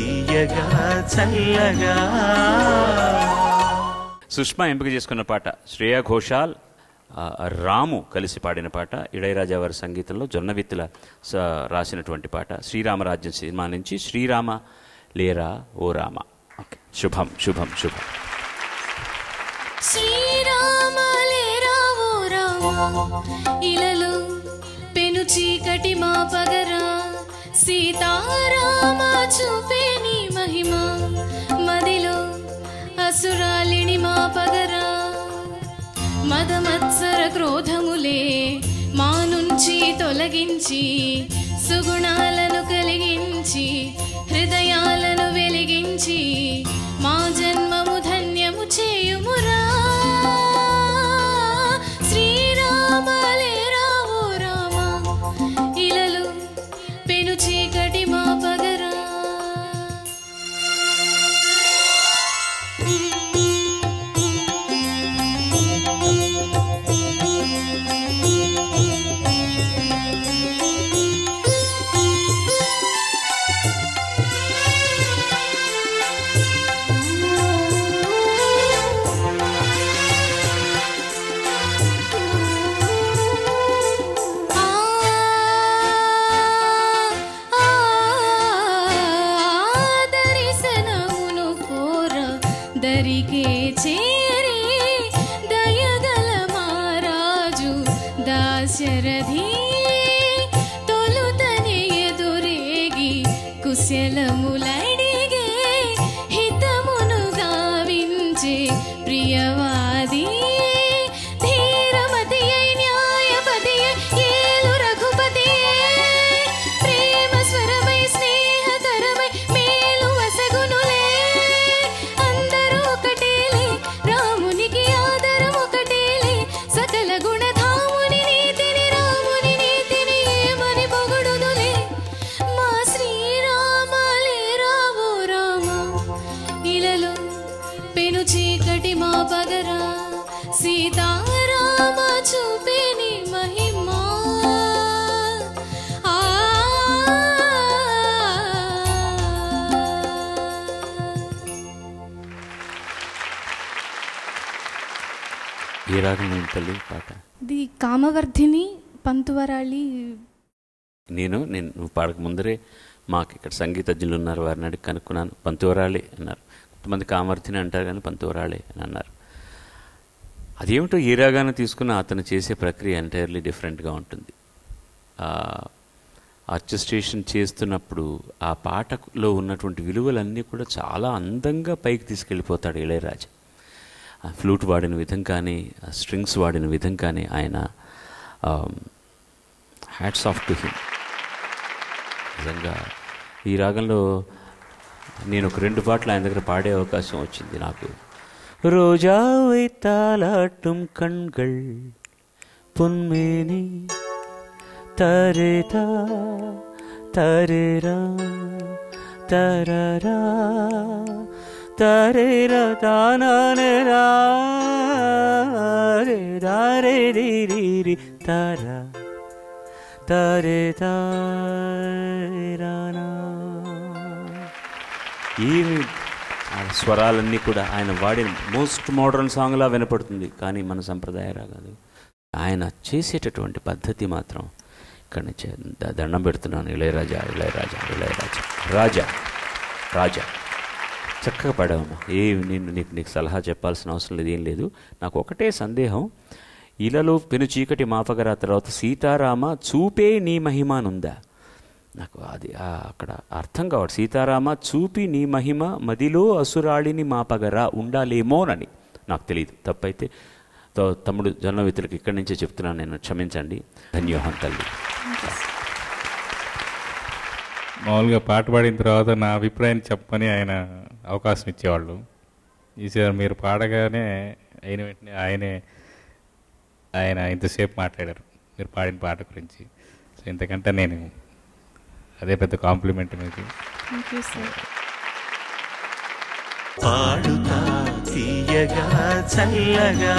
తీయగా చల్లగా. సుష్మా ఎంపిక చేసుకున్న పాట శ్రేయా ఘోషాల్ రాము కలిసి పాడిన పాట ఇళయరాజా వారి సంగీతంలో జొన్నవిత్తుల రాసినటువంటి పాట శ్రీరామరాజ్యం సినిమా నుంచి శ్రీరామ లేరా ఓ రామ. ఓకే. శుభం శుభం శుభం. శ్రీరామ లేరావో రామా. ఇలలో పెను చీకటి మా సీతారామ చూపే నీ మహిమ మదిలో అసురాలిని మా పగరా. మదమత్సర క్రోధములే మా నుంచి తొలగించి సుగుణాలను కలిగించి హృదయ దరికే చేరి దయగల మారాజు దాశరథి. తొలుతని ఎదురేగి కుశలములడిగే హితమును గావించే ప్రియవాది. పెను చీకటి మా పగరా. సీతారామ చూపేని మహిమా. రాగం తల్లి పాట. ఇది కామవర్ధిని పంతువరాళి. నేను నేను నువ్వు పాడక ముందరే మాకు ఇక్కడ సంగీతజ్ఞులు ఉన్నారు వారిని అడిగి కనుక్కున్నాను. పంతువరాళే అన్నారు. కొంతమంది కామర్థిని అంటారు కానీ పంతువరాళే అని అన్నారు. అదేమిటో ఏ రాగాన్ని తీసుకున్న అతను చేసే ప్రక్రియ ఎంటైర్లీ డిఫరెంట్గా ఉంటుంది. ఆర్కెస్ట్రేషన్ చేస్తున్నప్పుడు ఆ పాటలో ఉన్నటువంటి విలువలన్నీ కూడా చాలా అందంగా పైకి తీసుకెళ్ళిపోతాడు ఇళయరాజా. ఆ ఫ్లూట్ వాడిన విధం కానీ ఆ స్ట్రింగ్స్ వాడిన విధం కానీ ఆయన హ్యాట్స్ ఆఫ్ టు హిమ్ నిజంగా ఈ రాగంలో నేను ఒక రెండు పాటలు ఆయన దగ్గర పాడే అవకాశం వచ్చింది నాకు. రోజావై తాళాటం కణ్గల్ పున్మేని తరేతా తరేరా తరరా తరేరా తానానరా రే దారే రీరీ తరా తరేతా రానా ఏమి స్వరాలన్నీ కూడా ఆయన వాడిన మోస్ట్ మోడర్న్ సాంగ్లా వినపడుతుంది కానీ మన సంప్రదాయ రాగాలు ఆయన చేసేటటువంటి పద్ధతి మాత్రం ఇక్కడ నుంచి దండం పెడుతున్నాను. ఇళయరాజా ఇళయరాజా ఇళయరాజా రాజా రాజా. చక్కగా పడవమ్మా. ఏ నేను నీకు నీకు సలహా చెప్పాల్సిన అవసరం లేదు ఏం లేదు. నాకు ఒకటే సందేహం. ఇలలో పెను చీకటి మాపగరా తర్వాత సీతారామ చూపే నీ మహిమానుందా? నాకు అది అక్కడ అర్థం కావడు సీతారామ చూపి నీ మహిమ మదిలో అసురాళిని మాపగరా ఉండాలేమోనని. నాకు తెలియదు తప్పైతే. తమ్ముడు జన్మవితులకు ఇక్కడి నుంచే చెప్తున్నాను నేను క్షమించండి. ధన్యోహం తల్లి. మామూలుగా పాట పాడిన తర్వాత నా అభిప్రాయాన్ని చెప్పని ఆయన అవకాశం ఇచ్చేవాళ్ళు. ఈసారి మీరు పాడగానే అయిన వెంటనే ఆయనే ఆయన ఇంతసేపు మాట్లాడారు. మీరు పాడిన పాట గురించి. సో ఇంతకంటే నేను అదే పెద్ద కాంప్లిమెంట్ మీకు. పాడుతా తీయగా చల్లగా.